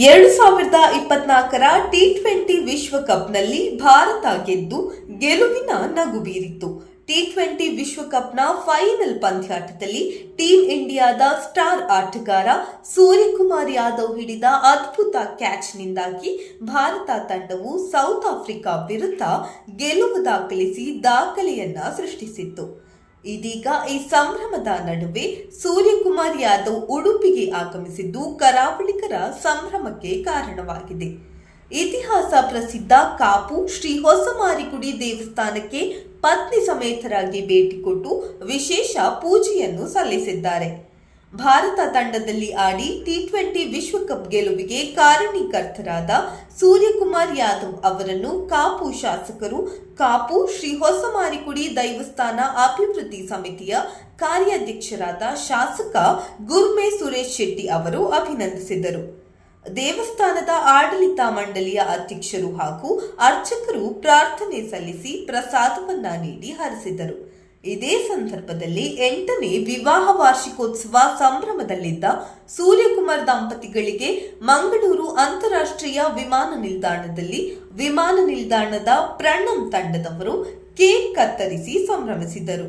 ಎರಡು ಸಾವಿರದ ಇಪ್ಪತ್ನಾಲ್ಕರ ಟಿ ಟ್ವೆಂಟಿ ವಿಶ್ವಕಪ್ನಲ್ಲಿ ಭಾರತ ಗೆದ್ದು ಗೆಲುವಿನ ನಗು ಬೀರಿತ್ತು ಟಿ ಟ್ವೆಂಟಿ ವಿಶ್ವಕಪ್ನ ಫೈನಲ್ ಪಂದ್ಯಾಟದಲ್ಲಿ ಟೀಂ ಇಂಡಿಯಾದ ಸ್ಟಾರ್ ಆಟಗಾರ ಸೂರ್ಯಕುಮಾರ್ ಯಾದವ್ ಹಿಡಿದ ಅದ್ಭುತ ಕ್ಯಾಚ್ನಿಂದಾಗಿ ಭಾರತ ತಂಡವು ಸೌತ್ ಆಫ್ರಿಕಾ ವಿರುದ್ಧ ಗೆಲುವು ದಾಖಲಿಸಿ ದಾಖಲೆಯನ್ನ ಸೃಷ್ಟಿಸಿತ್ತು. ಇದೀಗ ಈ ಸಂಭ್ರಮದ ನಡುವೆ ಸೂರ್ಯಕುಮಾರ್ ಯಾದವ್ ಉಡುಪಿಗೆ ಆಗಮಿಸಿದ್ದು ಕರಾವಳಿಗರ ಸಂಭ್ರಮಕ್ಕೆ ಕಾರಣವಾಗಿದೆ. ಇತಿಹಾಸ ಪ್ರಸಿದ್ಧ ಕಾಪು ಶ್ರೀ ಹೊಸಮಾರಿಗುಡಿ ದೇವಸ್ಥಾನಕ್ಕೆ ಪತ್ನಿ ಸಮೇತರಾಗಿ ಭೇಟಿ ಕೊಟ್ಟು ವಿಶೇಷ ಪೂಜೆಯನ್ನು ಸಲ್ಲಿಸಿದ್ದಾರೆ. ಭಾರತ ತಂಡದಲ್ಲಿ ಆಡಿ ಟಿ ಟ್ವೆಂಟಿ ವಿಶ್ವಕಪ್ ಗೆಲುವಿಗೆ ಕಾರಣೀಕರ್ತರಾದ ಸೂರ್ಯಕುಮಾರ್ ಯಾದವ್ ಅವರನ್ನು ಕಾಪು ಶಾಸಕರು, ಕಾಪು ಶ್ರೀ ಹೊಸಮಾರಿಕುಡಿ ದೈವಸ್ಥಾನ ಅಭಿವೃದ್ಧಿ ಸಮಿತಿಯ ಕಾರ್ಯಾಧ್ಯಕ್ಷರಾದ ಶಾಸಕ ಗುರ್ಮೆ ಸುರೇಶ್ ಶೆಟ್ಟಿ ಅವರು ಅಭಿನಂದಿಸಿದರು. ದೇವಸ್ಥಾನದ ಆಡಳಿತ ಮಂಡಳಿಯ ಅಧ್ಯಕ್ಷರು ಹಾಗೂ ಅರ್ಚಕರು ಪ್ರಾರ್ಥನೆ ಸಲ್ಲಿಸಿ ಪ್ರಸಾದವನ್ನ ನೀಡಿ ಹರಿಸಿದರು. ಇದೇ ಸಂದರ್ಭದಲ್ಲಿ ಎಂಟನೇ ವಿವಾಹ ವಾರ್ಷಿಕೋತ್ಸವ ಸಂಭ್ರಮದಲ್ಲಿದ್ದ ಸೂರ್ಯಕುಮಾರ್ ದಂಪತಿಗಳಿಗೆ ಮಂಗಳೂರು ಅಂತಾರಾಷ್ಟ್ರೀಯ ವಿಮಾನ ನಿಲ್ದಾಣದಲ್ಲಿ ವಿಮಾನ ನಿಲ್ದಾಣದ ಪ್ರಣಂ ತಂಡದವರು ಕೇಕ್ ಕತ್ತರಿಸಿ ಸಂಭ್ರಮಿಸಿದರು.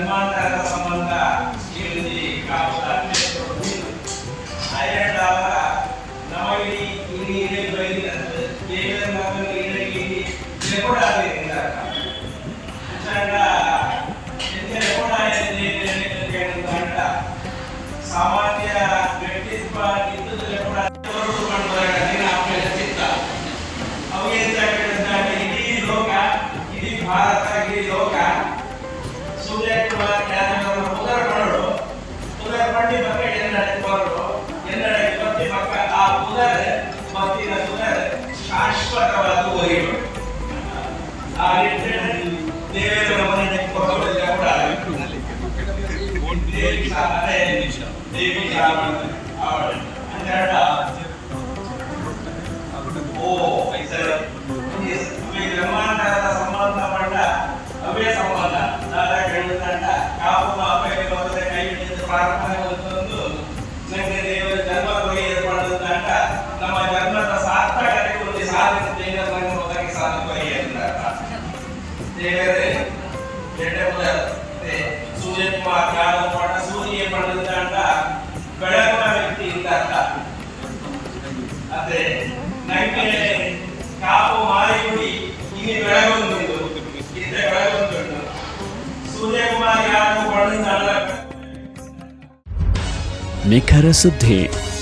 ಜನ್ಮಾಂತರದ ಸಂಬಂಧ ಆಗಿದೆ ಅಂತ ಸಾಮಾನ್ಯ ವ್ಯಕ್ತಿತ್ವ ಇದ್ದದ್ದು ರೆಕಾರ್ಡ್ ಹೊರಟು ಮಾಡಿದಾಗ ದಿನ ಅವರ ಚಿತ್ತ ಅವು ಎಂತ ಇಡೀ ಲೋಕ, ಇಡೀ ಭಾರತ ಲೋಕ ಓ ಸರ್ ಈ ಬ್ರಹ್ಮಾಂಡದ ಸಂಬಂಧಪಟ್ಟ ಅವೇ ನಮ್ಮ ಜನ್ಮದ ಸಾರ್ಥಕತೆ ಒಂದು ಸಾಧಿಸಿ ದೇವರನ್ನು ಒದಗಿ ಸಾಧು ಬಗೆಯಂತ ದೇವರೇ ಎಡೆ ಮುದತೆ ಸೂರ್ಯಕುಮಾರ್ ಯಾದವ್ ಪಡ ಸೂರ್ಯ ಪಡೆದಂಡ ಬೆಳಗುವ ವ್ಯಕ್ತಿ ಇದ್ದಂತ ಅದೇ ನನಗೆ ಕಾಪು, ಮಾರಿಗುಡಿ, ಇಲ್ಲಿ ಬೆಳಗೊಂದುಂಟು ಇದ್ದ ಬೆಳಗೊಂದುಂಟು ಸೂರ್ಯಕುಮಾರ್ ಯಾದವ್ ಪಡೆದಂಡ ನಿಖರ ಸುದ್ದಿ.